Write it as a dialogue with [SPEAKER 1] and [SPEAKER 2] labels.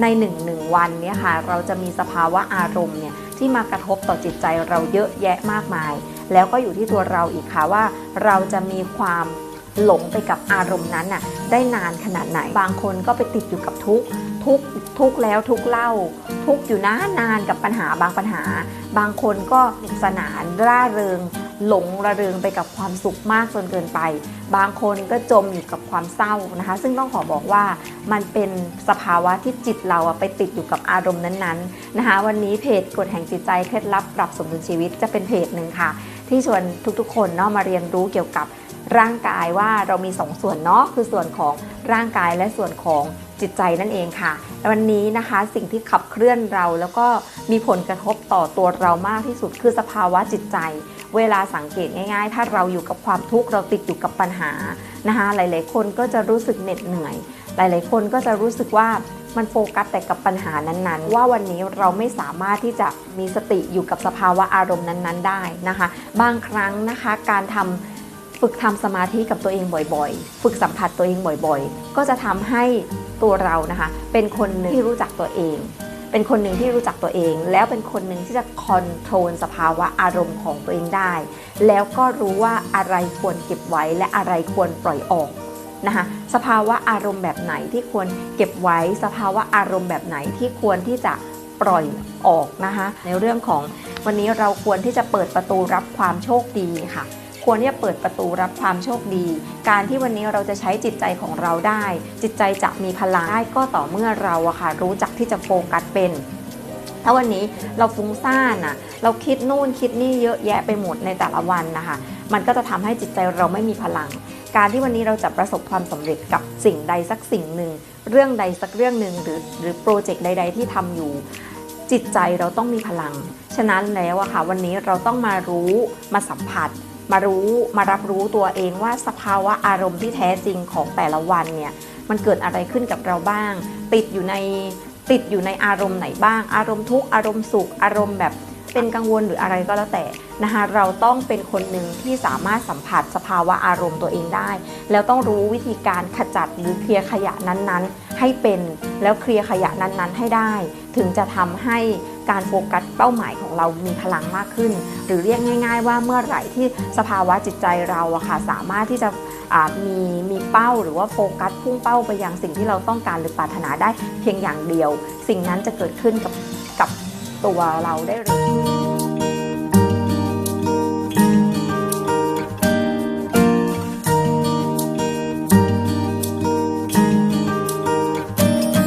[SPEAKER 1] ในหนึ่งหนึ่งวันเนี่ยค่ะเราจะมีสภาวะอารมณ์เนี่ยที่มากระทบต่อจิตใจเราเยอะแยะมากมาย แล้วก็อยู่ที่ตัวเราอีกค่ะว่า เราจะมีความหลงไปกับอารมณ์นั้นน่ะได้นานขนาดไหน บางคนก็ไปติดอยู่กับทุกทุกทุกแล้วทุกเล่า ทุกอยู่นานนานกับปัญหาบางปัญหา บางคนก็สนานร่าเริง หลงระเริงไปกับความสุขมากจนเกินไป บางคนก็จมอยู่กับความเศร้านะคะ ซึ่งต้องขอบอกว่ามันเป็นสภาวะที่จิตเราไปติดอยู่กับอารมณ์นั้นๆนะคะ วันนี้เพจกฎแห่งจิตใจเคล็ดลับปรับสมดุลชีวิตจะเป็นเพจหนึ่งค่ะ ที่ชวนทุกๆ คนเนาะมาเรียนรู้เกี่ยวกับร่างกายว่าเรามีสองส่วนเนาะคือส่วนของร่างกายและส่วนของ จิตใจนั่นเองค่ะวันนี้นะคะสิ่งที่ขับเคลื่อนเราแล้วก็มีผลกระทบต่อตัวเรามากที่สุดคือสภาวะจิตใจ เวลาสังเกตง่าย ๆ ถ้าเราอยู่กับความทุกข์เราติดอยู่กับปัญหานะคะหลายๆ คนก็จะรู้สึกเหน็ดเหนื่อย หลายๆ คนก็จะรู้สึกว่ามันโฟกัสแต่กับปัญหานั้นๆ ว่าวันนี้เราไม่สามารถที่จะมีสติอยู่กับสภาวะอารมณ์นั้นๆ ได้นะคะ บางครั้งนะคะการทำฝึกทำสมาธิกับตัวเองบ่อยๆ ฝึกสัมผัสตัวเองบ่อยๆ ก็จะทำให้ ตัวเรานะคะ เป็นคนหนึ่งที่รู้จักตัวเอง เป็นคนหนึ่งที่รู้จักตัวเอง แล้วเป็นคนหนึ่งที่จะคอนโทรลสภาวะอารมณ์ของตัวเองได้ แล้วก็รู้ว่าอะไรควรเก็บไว้และอะไรควรปล่อยออกนะคะสภาวะอารมณ์แบบไหนที่ควรเก็บไว้ สภาวะอารมณ์แบบไหนที่ควรที่จะปล่อยออกนะคะ ในเรื่องของวันนี้เราควรที่จะเปิดประตูรับความโชคดีค่ะ ควรที่จะเปิดประตูรับความโชคดี การที่วันนี้เราจะใช้จิตใจของเราได้ จิตใจจะมีพลังได้ก็ต่อเมื่อเราอะค่ะรู้จักที่จะโฟกัสเป็นถ้าวันนี้เราฟุ้งซ่านอะเราคิดนู่นคิดนี่เยอะแยะไปหมดในแต่ละวันนะคะ มันก็จะทำให้จิตใจเราไม่มีพลัง การที่วันนี้เราจะประสบความสำเร็จกับสิ่งใดสักสิ่งหนึ่ง เรื่องใดสักเรื่องหนึ่งหรือหรือโปรเจกต์ใด ๆ ที่ทำอยู่ จิตใจเราต้องมีพลัง ฉะนั้นแล้วอะค่ะวันนี้เราต้องมารู้มาสัมผัส มารู้มารับรู้ตัวเองว่าสภาวะอารมณ์ที่แท้จริงของแต่ละวันเนี่ยมันเกิดอะไรขึ้นกับเราบ้าง ติดอยู่ในติดอยู่ในอารมณ์ไหนบ้าง อารมณ์ทุกข์อารมณ์สุขอารมณ์แบบเป็นกังวลหรืออะไรก็แล้วแต่นะคะเราต้องเป็นคนหนึ่งที่สามารถสัมผัสสภาวะอารมณ์ตัวเองได้ แล้วต้องรู้วิธีการขจัดหรือเคลียร์ขยะนั้นๆ ให้เป็นแล้วเคลียร์ขยะนั้นๆ ให้ได้ ถึงจะทำให้ การโฟกัสเป้าหมายของเรามีพลังมากขึ้น หรือเรียกง่าย ๆ ว่าเมื่อไหร่ที่สภาวะจิตใจเราอะค่ะสามารถที่จะมีมีเป้าหรือว่าโฟกัสพุ่งเป้าไปยังสิ่งที่เราต้องการหรือปรารถนาได้เพียงอย่างเดียว สิ่งนั้นจะเกิดขึ้นกับกับตัวเราได้เลย